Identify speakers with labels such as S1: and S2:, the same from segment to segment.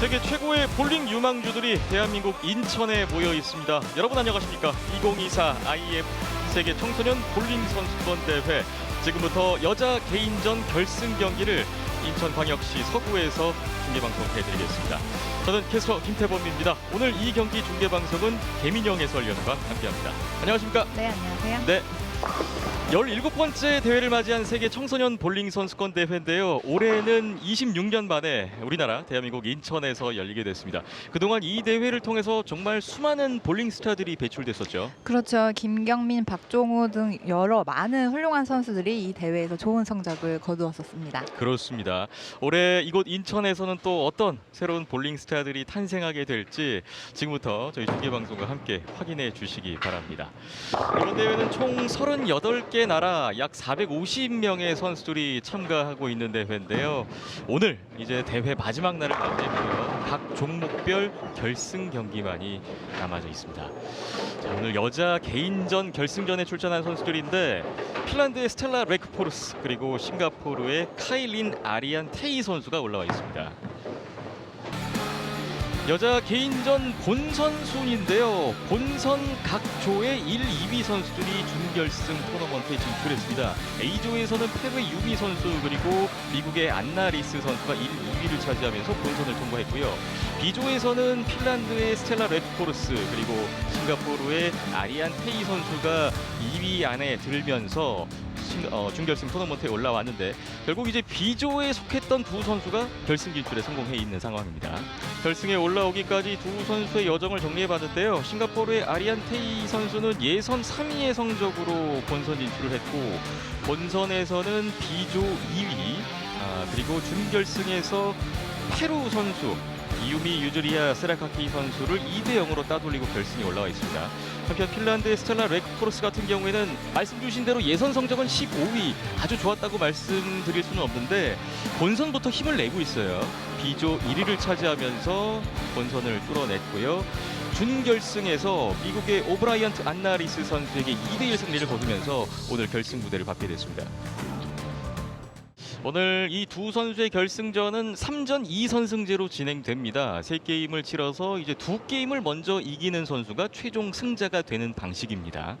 S1: 세계 최고의 볼링 유망주들이 대한민국 인천에 모여 있습니다. 여러분 안녕하십니까? 2024 IF 세계 청소년 볼링 선수권 대회 지금부터 여자 개인전 결승 경기를 인천광역시 서구에서 중계 방송해드리겠습니다. 저는 캐스터 김태범입니다. 오늘 이 경기 중계 방송은 개민영 해설위원과 함께합니다. 안녕하십니까?
S2: 네, 안녕하세요.
S1: 네. 17번째 대회를 맞이한 세계 청소년 볼링 선수권 대회인데요. 올해는 26년 만에 우리나라 대한민국 인천에서 열리게 됐습니다. 그동안 이 대회를 통해서 정말 수많은 볼링 스타들이 배출됐었죠.
S2: 그렇죠. 김경민, 박종우 등 여러 많은 훌륭한 선수들이 이 대회에서 좋은 성적을 거두었었습니다.
S1: 그렇습니다. 올해 이곳 인천에서는 또 어떤 새로운 볼링 스타들이 탄생하게 될지 지금부터 저희 중계 방송과 함께 확인해 주시기 바랍니다. 이번 대회는 총 38개 나라 약 450명의 선수들이 참가하고 있는 대회인데요. 오늘 이제 대회 마지막 날을 맞이했고요. 각 종목별 결승 경기만이 남아져 있습니다. 자, 오늘 여자 개인전 결승전에 출전한 선수들인데 핀란드의 스텔라 레크포르스 그리고 싱가포르의 카일린 아리안 테이 선수가 올라와 있습니다. 여자 개인전 본선 순인데요. 본선 각 조의 1, 2위 선수들이 준결승 토너먼트에 진출했습니다. A조에서는 페루의 유미 선수 그리고 미국의 안나 리스 선수가 1, 2위를 차지하면서 본선을 통과했고요. B조에서는 핀란드의 스텔라 레드포르스 그리고 싱가포르의 아리안 테이 선수가 2위 안에 들면서 신- 어, 준결승 토너먼트에 올라왔는데 결국 이제 B조에 속했던 두 선수가 결승 진출에 성공해 있는 상황입니다. 결승에 올라오기까지 두 선수의 여정을 정리해봤는데요. 싱가포르의 아리안 테이 선수는 예선 3위의 성적으로 본선 진출을 했고 본선에서는 B조 2위 아, 그리고 준결승에서 페루 선수 이유미 유즈리아 세라카키 선수를 2대 0으로 따돌리고 결승에 올라와 있습니다. 한편 핀란드의 스텔라 레크포르스 같은 경우에는 말씀 주신 대로 예선 성적은 15위 아주 좋았다고 말씀드릴 수는 없는데 본선부터 힘을 내고 있어요. B조 1위를 차지하면서 본선을 뚫어냈고요. 준결승에서 미국의 오브라이언트 안나리스 선수에게 2대1 승리를 거두면서 오늘 결승 무대를 밟게 됐습니다. 오늘 이 두 선수의 결승전은 3전 2선승제로 진행됩니다. 세 게임을 치러서 이제 두 게임을 먼저 이기는 선수가 최종 승자가 되는 방식입니다.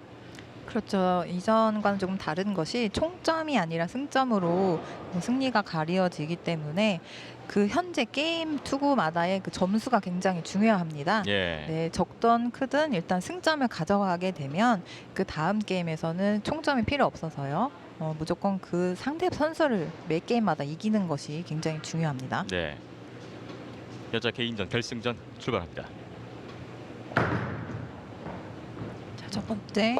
S2: 그렇죠. 이전과는 조금 다른 것이 총점이 아니라 승점으로 승리가 가려지기 때문에 그 현재 게임 투구마다의 그 점수가 굉장히 중요합니다.
S1: 예.
S2: 네, 적던 크든 일단 승점을 가져가게 되면 그 다음 게임에서는 총점이 필요 없어서요. 어, 무조건 그 상대 선수를 매 게임마다 이기는 것이 굉장히 중요합니다.
S1: 네. 여자 개인전 결승전 출발합니다.
S2: 자, 첫 번째.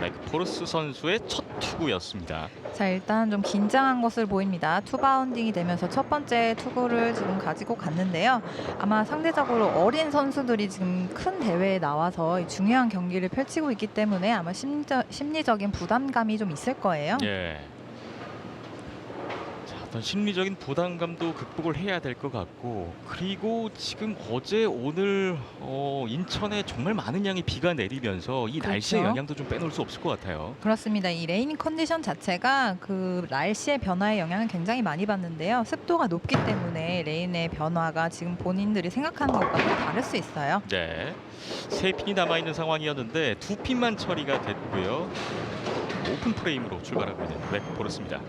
S1: 마이크 포르스 선수의 첫 투구였습니다.
S2: 자, 일단 좀 긴장한 것을 보입니다. 투바운딩이 되면서 첫 번째 투구를 지금 가지고 갔는데요. 아마 상대적으로 어린 선수들이 지금 큰 대회에 나와서 이 중요한 경기를 펼치고 있기 때문에 아마 심리적, 심리적인 부담감이 좀 있을 거예요.
S1: 예. 자, 어떤 심리적인 부담감도 극복을 해야 될 것 같고 그리고 지금 어제 오늘 어, 인천에 정말 많은 양의 비가 내리면서 이 날씨의
S2: 그렇죠.
S1: 영향도 좀 빼놓을 수 없을 것 같아요.
S2: 그렇습니다. 이 레인 컨디션 자체가 그 날씨의 변화에 영향을 굉장히 많이 받는데요. 습도가 높기 때문에 레인의 변화가 지금 본인들이 생각하는 것과 좀 다를 수 있어요.
S1: 네. 세 핀이 남아 있는 상황이었는데 두 핀만 처리가 됐고요. 오픈 프레임으로 출발하고 있는 웨크포르스입니다.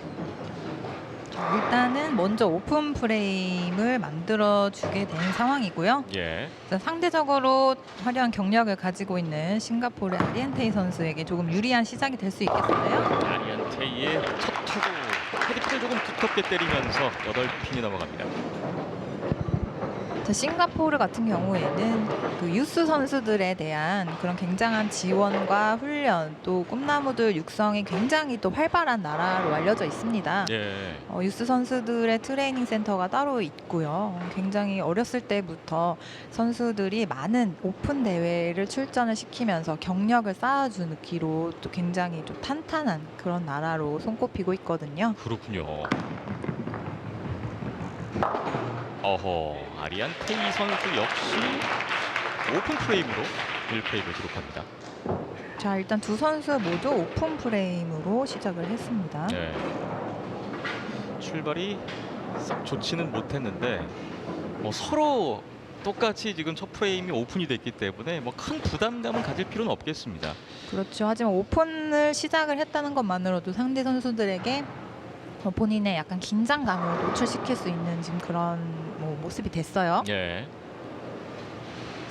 S2: 일단은 먼저 오픈 프레임을 만들어 주게 된 상황이고요.
S1: 예.
S2: 상대적으로 화려한 경력을 가지고 있는 싱가포르의 아리엔테이 선수에게 조금 유리한 시작이 될 수 있겠어요.
S1: 아리안테이의 첫 투구 헤드pit을 조금 두텁게 때리면서 8핀이 넘어갑니다.
S2: 자, 싱가포르 같은 경우에는 그 유스 선수들에 대한 그런 굉장한 지원과 훈련 또 꿈나무들 육성이 굉장히 또 활발한 나라로 알려져 있습니다.
S1: 예.
S2: 어, 유스 선수들의 트레이닝 센터가 따로 있고요. 굉장히 어렸을 때부터 선수들이 많은 오픈 대회를 출전을 시키면서 경력을 쌓아주기로 또 굉장히 좀 탄탄한 그런 나라로 손꼽히고 있거든요.
S1: 그렇군요. 어허, 아리안 테이 선수 역시 오픈 프레임으로 1프레임을 기록합니다.
S2: 자 일단 두 선수 모두 오픈 프레임으로 시작을 했습니다.
S1: 네. 출발이 썩 좋지는 못했는데 뭐 서로 똑같이 지금 첫 프레임이 오픈이 됐기 때문에 뭐 큰 부담감은 가질 필요는 없겠습니다.
S2: 그렇죠. 하지만 오픈을 시작을 했다는 것만으로도 상대 선수들에게 어, 본인의 약간 긴장감을 노출시킬 수 있는 지금 그런 뭐 모습이 됐어요.
S1: 예.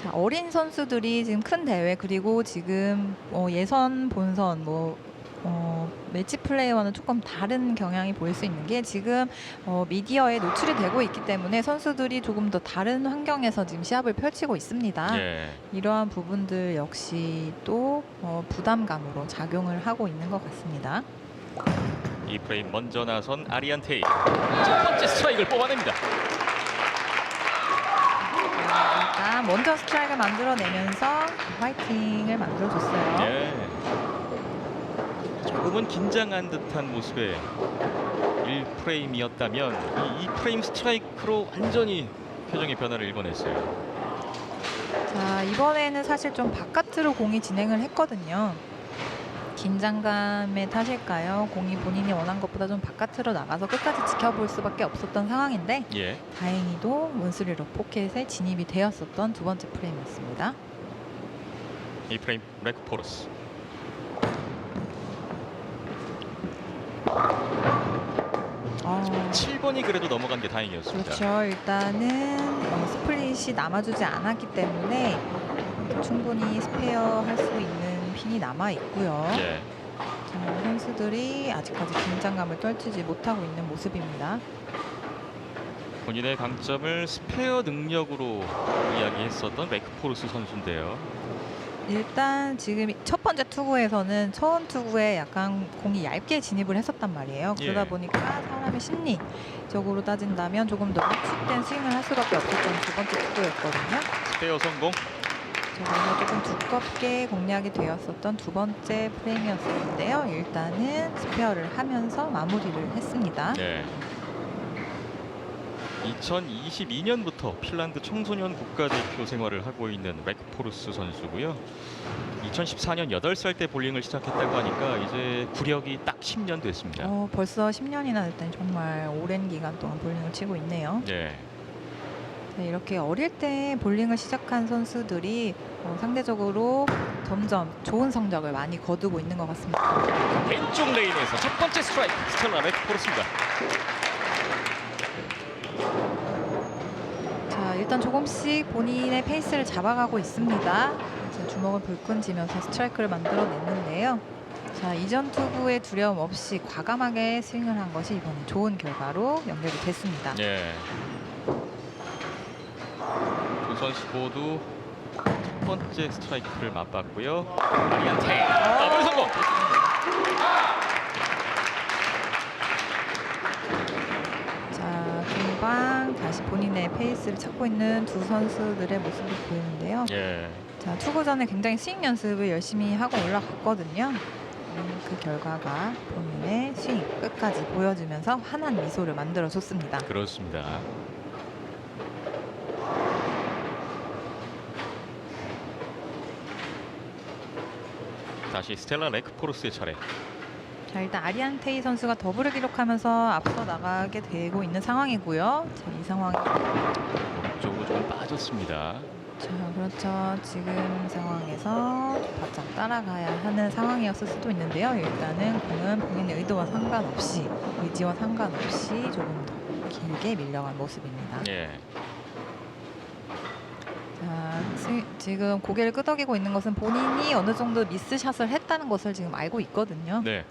S2: 자, 어린 선수들이 지금 큰 대회 그리고 지금 어, 예선, 본선 뭐 어, 매치 플레이와는 조금 다른 경향이 보일 수 있는 게 지금 어, 미디어에 노출이 되고 있기 때문에 선수들이 조금 더 다른 환경에서 지금 시합을 펼치고 있습니다.
S1: 예.
S2: 이러한 부분들 역시 또 어, 부담감으로 작용을 하고 있는 것 같습니다.
S1: 이 프레임 먼저 나선 아리안 테이 첫 번째 스트라이크를 뽑아냅니다.
S2: 일단 먼저 스트라이크를 만들어내면서 화이팅을 만들어줬어요.
S1: 예. 조금은 긴장한 듯한 모습의 1프레임이었다면 이 2프레임 스트라이크로 완전히 표정의 변화를 일궈냈어요.
S2: 자 이번에는 사실 좀 바깥으로 공이 진행을 했거든요. 긴장감의 탓일까요? 공이 본인이 원한 것보다 좀 바깥으로 나가서 끝까지 지켜볼 수밖에 없었던 상황인데
S1: 예.
S2: 다행히도 원스리로 포켓에 진입이 되었었던 두 번째 프레임이었습니다.
S1: 이 프레임 레크 포르스.
S2: 어,
S1: 7번이 그래도 넘어간 게 다행이었습니다.
S2: 그렇죠. 일단은 어, 스플릿이 남아주지 않았기 때문에 충분히 스페어 할 수 있는 핀이 남아 있고요.
S1: 예.
S2: 자, 선수들이 아직까지 긴장감을 떨치지 못하고 있는 모습입니다.
S1: 본인의 강점을 스페어 능력으로 이야기했었던 레크 포르스 선수인데요.
S2: 일단 지금 첫 번째 투구에서는 처음 투구에 약간 공이 얇게 진입을 했었단 말이에요. 그러다
S1: 예.
S2: 보니까 사람의 심리적으로 따진다면 조금 더 축된 스윙을 할 수밖에 없었던 두 번째 투구였거든요.
S1: 스페어 성공.
S2: 그래서 조금 두껍게 공략이 되었었던 두 번째 프레임이었었는데요. 일단은 스페어를 하면서 마무리를 했습니다.
S1: 네. 2022년부터 핀란드 청소년 국가대표 생활을 하고 있는 레크 포르스 선수고요. 2014년 8살 때 볼링을 시작했다고 하니까 이제 구력이 딱 10년 됐습니다.
S2: 어, 벌써 10년이나 됐다니 정말 오랜 기간 동안 볼링을 치고 있네요.
S1: 네.
S2: 네, 이렇게 어릴 때 볼링을 시작한 선수들이 어, 상대적으로 점점 좋은 성적을 많이 거두고 있는 것 같습니다.
S1: 왼쪽 레인에서 첫 번째 스트라이크 스텔라 레크 포르스입니다.
S2: 자, 일단 조금씩 본인의 페이스를 잡아가고 있습니다. 자, 주먹을 불끈 쥐면서 스트라이크를 만들어냈는데요. 자, 이전 투구에 두려움 없이 과감하게 스윙을 한 것이 이번에 좋은 결과로 연결이 됐습니다.
S1: 선수 모두 첫 번째 스트라이크를 맛봤고요. 아리안테 더블 성공.
S2: 자, 금방 다시 본인의 페이스를 찾고 있는 두 선수들의 모습이 보이는데요.
S1: 예.
S2: 자, 투구 전에 굉장히 스윙 연습을 열심히 하고 올라갔거든요. 음, 그 결과가 본인의 스윙 끝까지 보여주면서 환한 미소를 만들어줬습니다.
S1: 그렇습니다. 다시 스텔라 레크 포르스의 차례.
S2: 자, 일단 아리안 테이 선수가 더블을 기록하면서 앞서 나가게 되고 있는 상황이고요. 자, 이 상황.
S1: 쪽으로 좀 빠졌습니다.
S2: 자, 그렇죠. 지금 상황에서 바짝 따라가야 하는 상황이었을 수도 있는데요. 일단은 공은 본인의 의도와 상관없이 의지와 상관없이 조금 더 길게 밀려간 모습입니다.
S1: 예.
S2: 자, 스- 지금 고개를 끄덕이고 있는 것은 본인이 어느 정도 미스샷을 했다는 것을 지금 알고 있거든요.
S1: 네.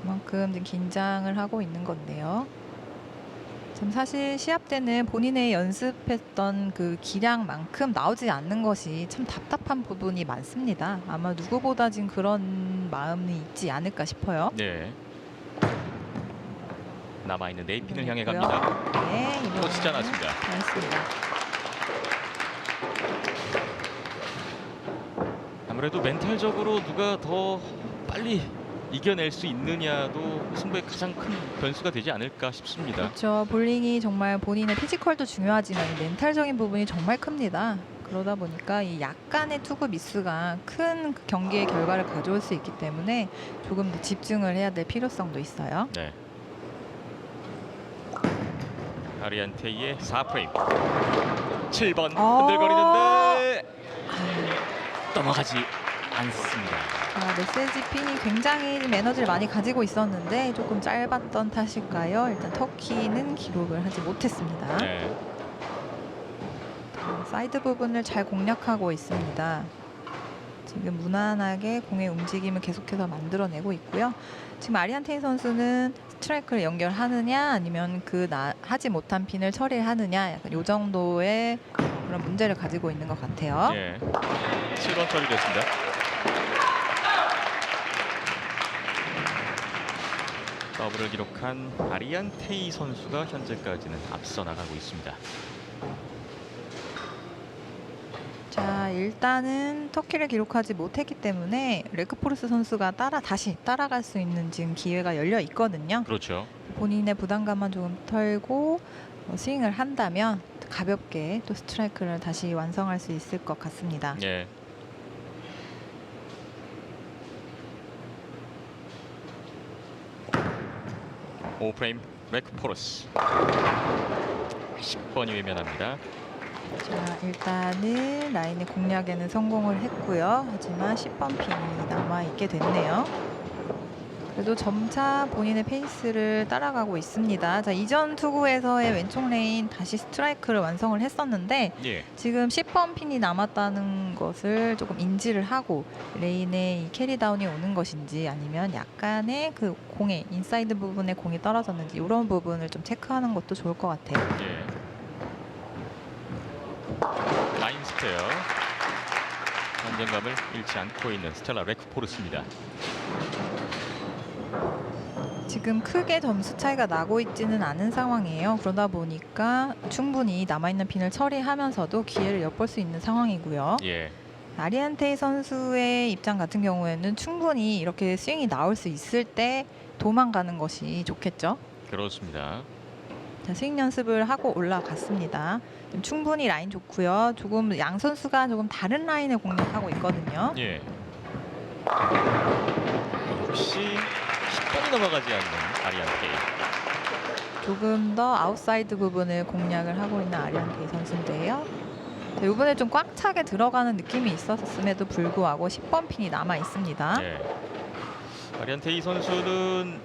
S2: 그만큼 지금 긴장을 하고 있는 건데요. 참 사실 시합 때는 본인의 연습했던 그 기량만큼 나오지 않는 것이 참 답답한 부분이 많습니다. 아마 누구보다 지금 그런 마음이 있지 않을까 싶어요.
S1: 네. 남아 있는 네이핀을 향해. 갑니다.
S2: 네,
S1: 놓치지 않았습니다.
S2: 잘했습니다.
S1: 아무래도 멘탈적으로 누가 더 빨리 이겨낼 수 있느냐도 승부의 가장 큰 변수가 되지 않을까 싶습니다.
S2: 그렇죠. 볼링이 정말 본인의 피지컬도 중요하지만 이 멘탈적인 부분이 정말 큽니다. 그러다 보니까 이 약간의 투구 미스가 큰그 경기의 결과를 가져올 수 있기 때문에 조금 더 집중을 해야 될 필요성도 있어요.
S1: 네. 아리안테이의 4프레임 7번
S2: 어.
S1: 흔들거리는데 넘어가지 않습니다.
S2: 아, 메시지 핀이 굉장히 좀 에너지를 많이 가지고 있었는데 조금 짧았던 탓일까요? 일단 터키는 기록을 하지 못했습니다.
S1: 네.
S2: 사이드 부분을 잘 공략하고 있습니다. 지금 무난하게 공의 움직임을 계속해서 만들어내고 있고요. 지금 아리안테이 선수는 스트라이크를 연결하느냐 아니면 그 나, 하지 못한 핀을 처리하느냐 약간 요 정도의 그런 문제를 가지고 있는 것 같아요.
S1: 예. 7번 처리됐습니다. 더블을 기록한 아리안 테이 선수가 현재까지는 앞서 나가고 있습니다.
S2: 자 일단은 터키를 기록하지 못했기 때문에 레크포르스 선수가 따라 다시 따라갈 수 있는 지금 기회가 열려 있거든요.
S1: 그렇죠.
S2: 본인의 부담감만 조금 털고 어, 스윙을 한다면 가볍게 또 스트라이크를 다시 완성할 수 있을 것 같습니다.
S1: 예. 오프레임 레크포러스 10번이 외면합니다.
S2: 자 일단은 라인의 공략에는 성공을 했고요. 하지만 10번 핀이 남아 있게 됐네요. 그래도 점차 본인의 페이스를 따라가고 있습니다. 자 이전 투구에서의 왼쪽 레인 다시 스트라이크를 완성을 했었는데
S1: 예.
S2: 지금 10번 핀이 남았다는 것을 조금 인지를 하고 레인에 이 캐리 다운이 오는 것인지 아니면 약간의 그 공의 인사이드 부분에 공이 떨어졌는지 이런 부분을 좀 체크하는 것도 좋을 것 같아요.
S1: 예. 라인 스페어 안정감을 잃지 않고 있는 스텔라 레크포르스입니다.
S2: 지금 크게 점수 차이가 나고 있지는 않은 상황이에요. 그러다 보니까 충분히 남아있는 핀을 처리하면서도 기회를 엿볼 수 있는 상황이고요.
S1: 예.
S2: 아리안테이 선수의 입장 같은 경우에는 충분히 이렇게 스윙이 나올 수 있을 때 도망가는 것이 좋겠죠.
S1: 그렇습니다.
S2: 자, 스윙 연습을 하고 올라갔습니다. 충분히 라인 좋고요. 조금 양 선수가 조금 다른 라인을 공략하고 있거든요.
S1: 예. 역시 10번이 넘어가지 않는 아리안테이.
S2: 조금 더 아웃사이드 부분을 공략을 하고 있는 아리안테이 선수인데요. 자, 이번에 좀 꽉 차게 들어가는 느낌이 있었음에도 불구하고 10번 핀이 남아 있습니다.
S1: 예. 아리안 테이 선수는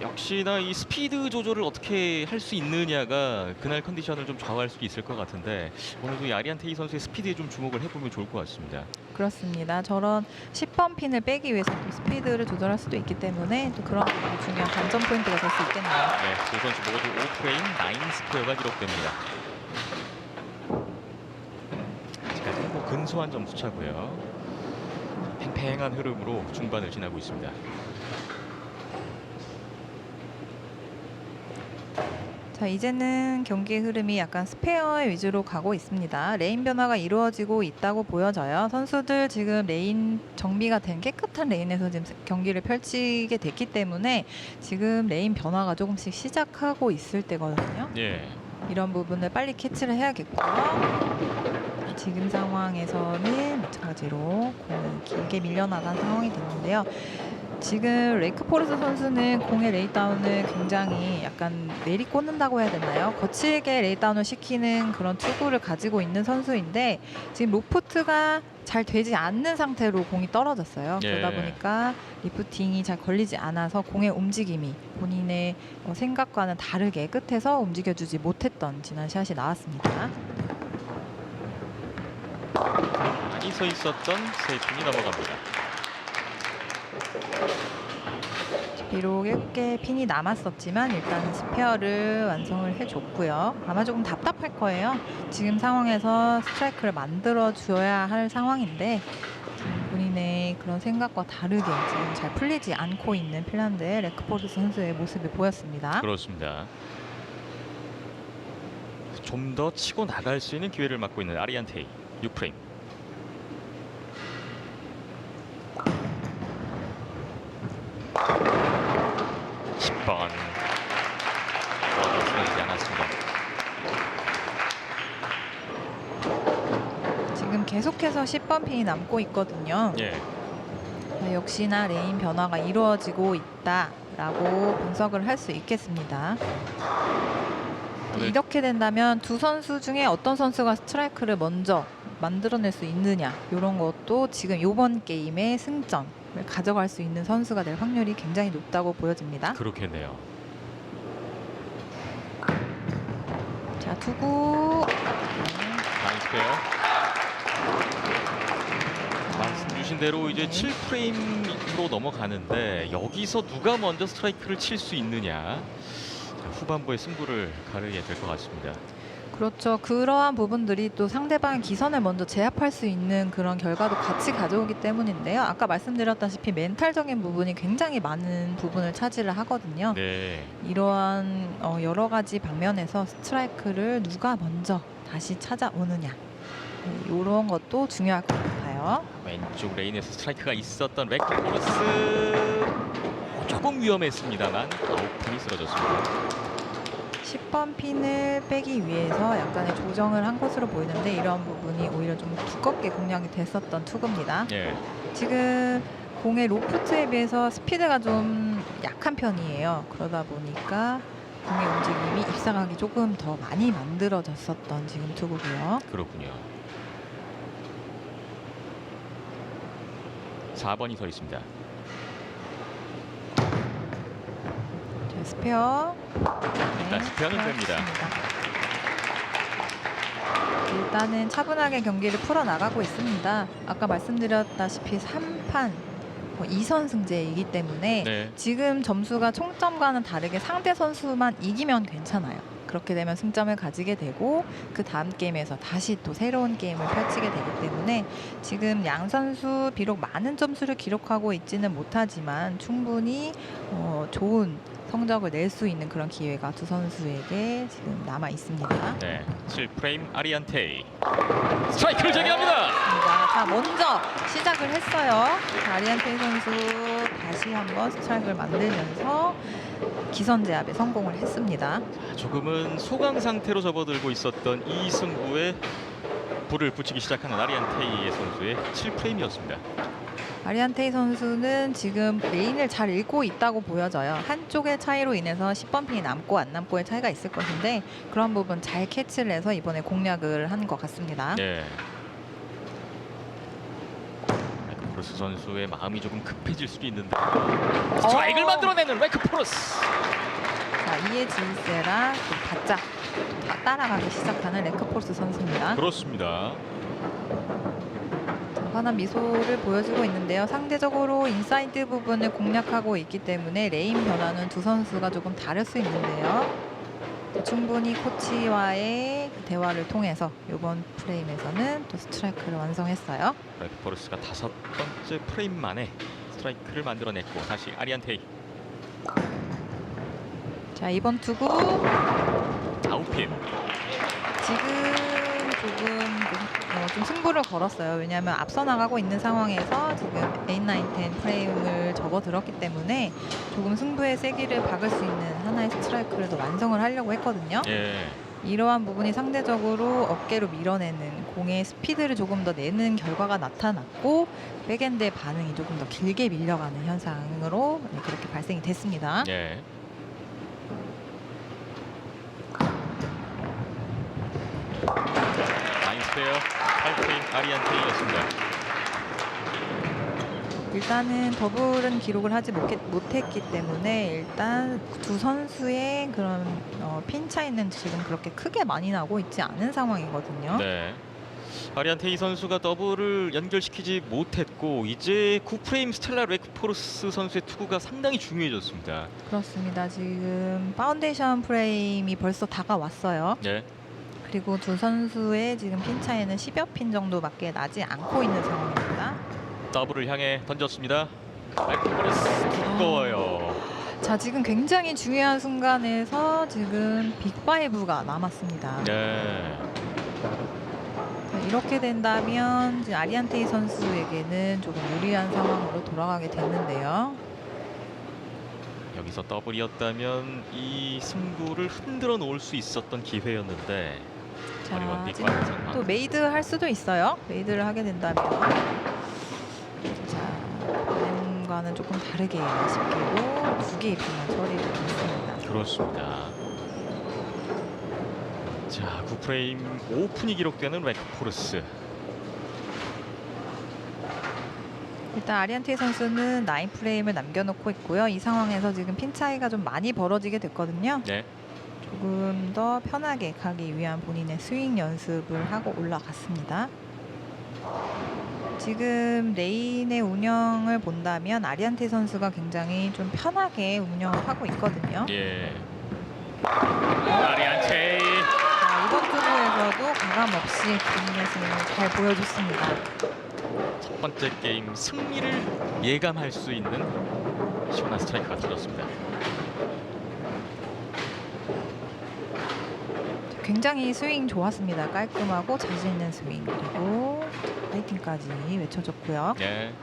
S1: 역시나 이 스피드 조절을 어떻게 할 수 있느냐가 그날 컨디션을 좀 좌우할 수 있을 것 같은데 오늘도 이 아리안 테이 선수의 스피드에 좀 주목을 해보면 좋을 것 같습니다.
S2: 그렇습니다. 저런 10번 핀을 빼기 위해서 또 스피드를 조절할 수도 있기 때문에 또 그런 중요한 관전 포인트가 될 수 있겠네요.
S1: 네, 두 선수 모두 5프레임 9 스퀘어가 기록됩니다. 아직까지는 뭐 근소한 점수 차고요. 팽팽한 흐름으로 중반을 지나고 있습니다.
S2: 자 이제는 경기의 흐름이 약간 스페어의 위주로 가고 있습니다. 레인 변화가 이루어지고 있다고 보여져요. 선수들 지금 레인 정비가 된 깨끗한 레인에서 지금 경기를 펼치게 됐기 때문에 지금 레인 변화가 조금씩 시작하고 있을 때거든요.
S1: 예,
S2: 이런 부분을 빨리 캐치를 해야겠고요. 지금 상황에서는 마찬가지로 공이 길게 밀려나간 상황이 됐는데요. 지금 레이크포르스 선수는 공의 레이다운을 굉장히 약간 내리 꽂는다고 해야 되나요? 거칠게 레이다운을 시키는 그런 투구를 가지고 있는 선수인데 지금 로프트가 잘 되지 않는 상태로 공이 떨어졌어요.
S1: 예.
S2: 그러다 보니까 리프팅이 잘 걸리지 않아서 공의 움직임이 본인의 어, 생각과는 다르게 끝에서 움직여주지 못했던 지난 샷이 나왔습니다.
S1: 많이 서 있었던 세 핀이 넘어갑니다.
S2: 비록 7개 핀이 남았었지만 일단 스페어를 완성을 해줬고요. 아마 조금 답답할 거예요. 지금 상황에서 스트라이크를 만들어 줘야 할 상황인데 본인의 그런 생각과 다르게 지금 잘 풀리지 않고 있는 핀란드의 레크포르스 선수의 모습이 보였습니다.
S1: 그렇습니다. 좀 더 치고 나갈 수 있는 기회를 맞고 있는 아리안테이 6프레임. (10번) 쓰러지지 않았습니다.
S2: 지금 계속해서 10번 핀이 남고 있거든요.
S1: 예,
S2: 자, 역시나 레인 변화가 이루어지고 있다라고 분석을 할 수 있겠습니다.
S1: 네.
S2: 이렇게 된다면 두 선수 중에 어떤 선수가 스트라이크를 먼저 만들어낼 수 있느냐 이런 것도 지금 이번 게임의 승점을 가져갈 수 있는 선수가 될 확률이 굉장히 높다고 보여집니다.
S1: 그렇겠네요.
S2: 자 투구
S1: 나이스 페어. 말씀 주신 대로 이제
S2: 네.
S1: 7프레임으로 넘어가는데 여기서 누가 먼저 스트라이크를 칠 수 있느냐 자, 후반부의 승부를 가르게 될 것 같습니다.
S2: 그렇죠. 그러한 부분들이 또 상대방의 기선을 먼저 제압할 수 있는 그런 결과도 같이 가져오기 때문인데요. 아까 말씀드렸다시피 멘탈적인 부분이 굉장히 많은 부분을 차지를 하거든요.
S1: 네,
S2: 이러한 어, 여러 가지 방면에서 스트라이크를 누가 먼저 다시 찾아오느냐 이런 것도 중요할 것 같아요.
S1: 왼쪽 레인에서 스트라이크가 있었던 레크포르스 조금 위험했습니다만 아웃핀이 쓰러졌습니다.
S2: 10번 핀을 빼기 위해서 약간의 조정을 한 것으로 보이는데 이러한 부분이 오히려 좀 두껍게 공략이 됐었던 투구입니다.
S1: 예,
S2: 지금 공의 로프트에 비해서 스피드가 좀 약한 편이에요. 그러다 보니까 공의 움직임이 입상하기 조금 더 많이 만들어졌었던 지금 투구고요.
S1: 그렇군요. 4번이 서 있습니다.
S2: 스페어.
S1: 일단 스페어는 됩니다.
S2: 좋습니다. 일단은 차분하게 경기를 풀어 나가고 있습니다. 아까 말씀드렸다시피 3판 2선 승제이기 때문에
S1: 네,
S2: 지금 점수가 총점과는 다르게 상대 선수만 이기면 괜찮아요. 그렇게 되면 승점을 가지게 되고 그 다음 게임에서 다시 또 새로운 게임을 펼치게 되기 때문에 지금 양 선수 비록 많은 점수를 기록하고 있지는 못하지만 충분히 어, 좋은 성적을 낼 수 있는 그런 기회가 두 선수에게 지금 남아 있습니다.
S1: 네, 7프레임 아리안테이 스트라이크를 제기합니다.
S2: 자, 먼저 시작을 했어요. 자, 아리안테 선수 다시 한번 스트라이크를 만들면서 기선 제압에 성공을 했습니다.
S1: 조금은 소강 상태로 접어들고 있었던 이 승부에 불을 붙이기 시작하는 아리안테이의 선수의 7프레임이었습니다.
S2: 아리안테이 선수는 지금 레인을 잘 읽고 있다고 보여져요. 한쪽의 차이로 인해서 10번 핀이 남고 안 남고의 차이가 있을 것인데 그런 부분 잘 캐치를 해서 이번에 공략을 한 것 같습니다.
S1: 네. 레크포르스 선수의 마음이 조금 급해질 수도 있는데 스트라이크를
S2: 어.
S1: 만들어내는 레크포르스.
S2: 자, 이에 질세라 또 바짝 다 따라가기 시작하는 레크포르스 선수입니다.
S1: 그렇습니다.
S2: 환한 미소를 보여주고 있는데요. 상대적으로 인사이드 부분을 공략하고 있기 때문에 레인 변화는 두 선수가 조금 다를 수 있는데요. 충분히 코치와의 대화를 통해서 이번 프레임에서는 또 스트라이크를 완성했어요.
S1: 레크포르스가 다섯 번째 프레임 만에 스트라이크를 만들어냈고 다시 아리안테이
S2: 자 이번 투구
S1: 아웃핀.
S2: 지금 조금 어, 좀 승부를 걸었어요. 왜냐하면 앞서 나가고 있는 상황에서 지금 8, 9, 10 프레임을 접어들었기 때문에 조금 승부의 세기를 박을 수 있는 하나의 스트라이크를 더 완성을 하려고 했거든요.
S1: 예.
S2: 이러한 부분이 상대적으로 어깨로 밀어내는 공의 스피드를 조금 더 내는 결과가 나타났고 백엔드의 반응이 조금 더 길게 밀려가는 현상으로 네, 그렇게 발생이 됐습니다.
S1: 예. 나이스 페어 8프레임 아리안테이였습니다.
S2: 일단은 더블은 기록을 하지 못했, 못했기 때문에 일단 두 선수의 그런 어, 핀 차이는 지금 그렇게 크게 많이 나고 있지 않은 상황이거든요.
S1: 네. 아리안테이 선수가 더블을 연결시키지 못했고 이제 9프레임 스텔라 레크포르스 선수의 투구가 상당히 중요해졌습니다.
S2: 그렇습니다. 지금 파운데이션 프레임이 벌써 다가왔어요.
S1: 네.
S2: 그리고 두 선수의 지금 핀 차이는 10여 핀 정도밖에 나지 않고 있는 상황입니다.
S1: 더블을 향해 던졌습니다. 두꺼워요.
S2: 자, 지금 굉장히 중요한 순간에서 지금 빅파이브가 남았습니다.
S1: 네.
S2: 자, 이렇게 된다면 아리안테이 선수에게는 조금 유리한 상황으로 돌아가게 됐는데요.
S1: 여기서 더블이었다면 이 승부를 흔들어 놓을 수 있었던 기회였는데
S2: 자, 지금. 또 메이드 할 수도 있어요. 메이드를 하게 된다면. 자, 바램과는 조금 다르게 아쉽게도 두 개의 핀을 처리를 했습니다.
S1: 그렇습니다. 자, 9프레임 오픈이 기록되는 레크포르스.
S2: 일단 아리안테 선수는 9프레임을 남겨놓고 있고요. 이 상황에서 지금 핀 차이가 좀 많이 벌어지게 됐거든요.
S1: 네.
S2: 조금 더 편하게 가기 위한 본인의 스윙 연습을 하고 올라갔습니다. 지금 레인의 운영을 본다면 아리안테 선수가 굉장히 좀 편하게 운영을 하고 있거든요.
S1: 예. 아리안테.
S2: 자, 이번 투구에서도 가감 없이 본인의 스윙을 잘 보여줬습니다.
S1: 첫 번째 게임 승리를 예감할 수 있는 시원한 스트라이크가 터졌습니다.
S2: 굉장히 스윙 좋았습니다. 깔끔하고 자신 있는 스윙 그리고 파이팅까지 외쳐줬고요.
S1: 네.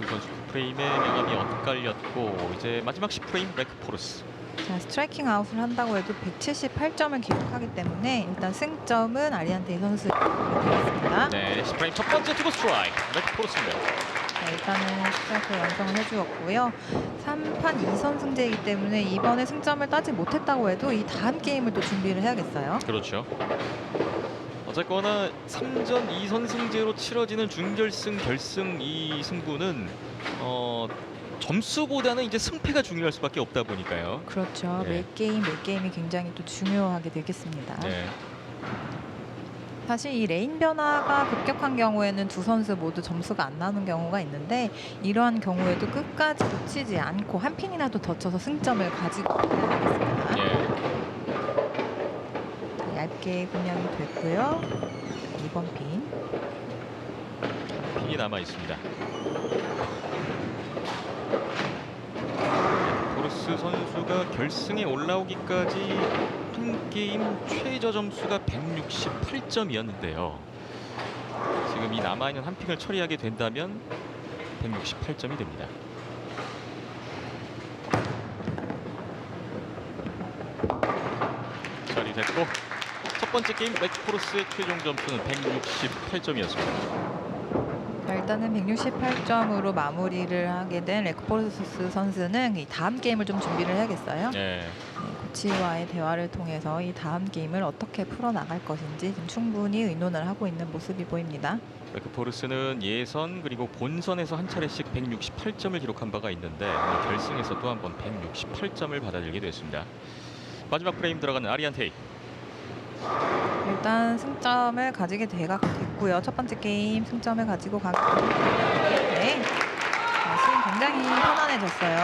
S1: 두 선수 프레임의 명암이 엇갈렸고 이제 마지막 10프레임 레크포르스.
S2: 자, 스트라이킹 아웃을 한다고 해도 178점을 기록하기 때문에 일단 승점은 아리안테 선수 되겠습니다.
S1: 네, 10프레임 첫 번째 투구 스트라이크 레크포르스입니다.
S2: 자, 일단은 스트라이크 완성을 해주었고요. 3판 2선 승제이기 때문에 이번에 승점을 따지 못했다고 해도 이 다음 게임을 또 준비를 해야겠어요.
S1: 그렇죠. 어쨌거나 3전 2선 승제로 치러지는 준결승 결승 이 승부는 어, 점수보다는 이제 승패가 중요할 수밖에 없다 보니까요.
S2: 그렇죠.
S1: 네.
S2: 매 게임 매 게임이 굉장히 또 중요하게 되겠습니다.
S1: 네.
S2: 사실 이 레인 변화가 급격한 경우에는 두 선수 모두 점수가 안 나는 경우가 있는데 이러한 경우에도 끝까지 놓치지 않고 한 핀이라도 더 쳐서 승점을 가지고 가야겠습니다.
S1: 예.
S2: 자, 얇게 분양이 됐고요. 2번 핀.
S1: 핀이 남아 있습니다. 보르스 선수가 결승에 올라오기까지 한 게임 최저 점수가 168점이었는데요. 지금 이 남아 있는 한 핀을 처리하게 된다면 168점이 됩니다. 처리됐고 첫 번째 게임 맥포르스의 최종 점수는 168점이었습니다.
S2: 자, 일단은 168점으로 마무리를 하게 된 레크포르스 선수는 이 다음 게임을 좀 준비를 해야겠어요.
S1: 네.
S2: 네, 코치와의 대화를 통해서 이 다음 게임을 어떻게 풀어나갈 것인지 충분히 의논을 하고 있는 모습이 보입니다.
S1: 레크포르스는 예선 그리고 본선에서 한 차례씩 168점을 기록한 바가 있는데 결승에서 또 한 번 168점을 받아들이게 됐습니다. 마지막 프레임 들어가는 아리안테이.
S2: 일단 승점을 가지게 돼가 됐고요. 첫 번째 게임 승점을 가지고 가게 네. 자, 스윙 굉장히 편안해졌어요.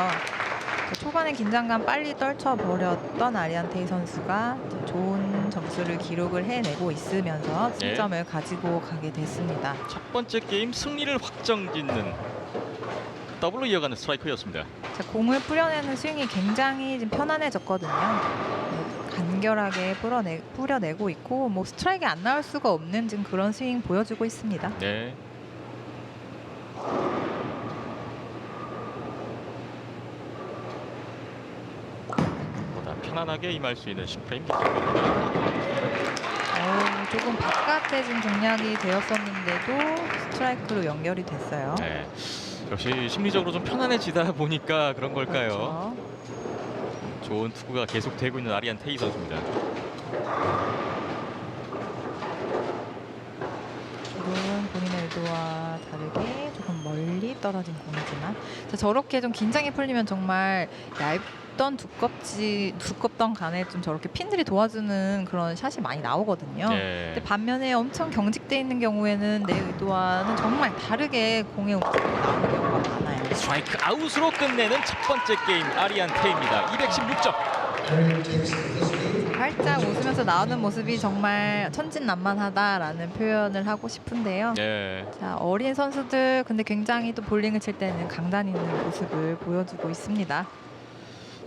S2: 자, 초반에 긴장감 빨리 떨쳐버렸던 아리안테이 선수가 좋은 점수를 기록을 해내고 있으면서 승점을 가지고 가게 됐습니다.
S1: 첫 번째 게임 승리를 확정짓는 더블로 이어가는 스트라이크였습니다.
S2: 자, 공을 뿌려내는 스윙이 굉장히 지금 편안해졌거든요. 네, 간결하게 뿌려내, 뿌려내고 있고 뭐 스트라이크 안 나올 수가 없는 지금 그런 스윙 보여주고 있습니다.
S1: 네. 보다 편안하게 임할 수 있는 10프레임 기록입니다.
S2: 어, 조금 바깥에 지금 공략이 되었었는데도 스트라이크로 연결이 됐어요.
S1: 네. 역시 심리적으로 좀 편안해지다 보니까 그런 걸까요?
S2: 그렇죠.
S1: 좋은 투구가 계속되고 있는 아리안 테이 선수입니다.
S2: 조금 본인의 의도와 다르게 조금 멀리 떨어진 공이지만 자, 저렇게 좀 긴장이 풀리면 정말 얇던 두껍지 두껍던 간에 좀 저렇게 핀들이 도와주는 그런 샷이 많이 나오거든요.
S1: 네.
S2: 근데 반면에 엄청 경직돼 있는 경우에는 내 의도와는 정말 다르게 공의 움직임이 나오는 많아요.
S1: 스트라이크 아웃으로 끝내는 첫 번째 게임 아리안 테이입니다. 216점.
S2: 활짝 웃으면서 나오는 모습이 정말 천진난만하다라는 표현을 하고 싶은데요.
S1: 네.
S2: 자, 어린 선수들 근데 굉장히 또 볼링을 칠 때는 강단 있는 모습을 보여주고 있습니다.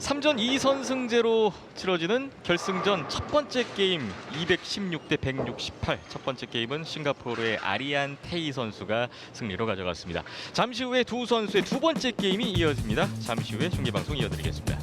S1: 3전 2선승제로 치러지는 결승전 첫 번째 게임 216대 168. 첫 번째 게임은 싱가포르의 아리안 테이 선수가 승리로 가져갔습니다. 잠시 후에 두 선수의 두 번째 게임이 이어집니다. 잠시 후에 중계방송 이어드리겠습니다.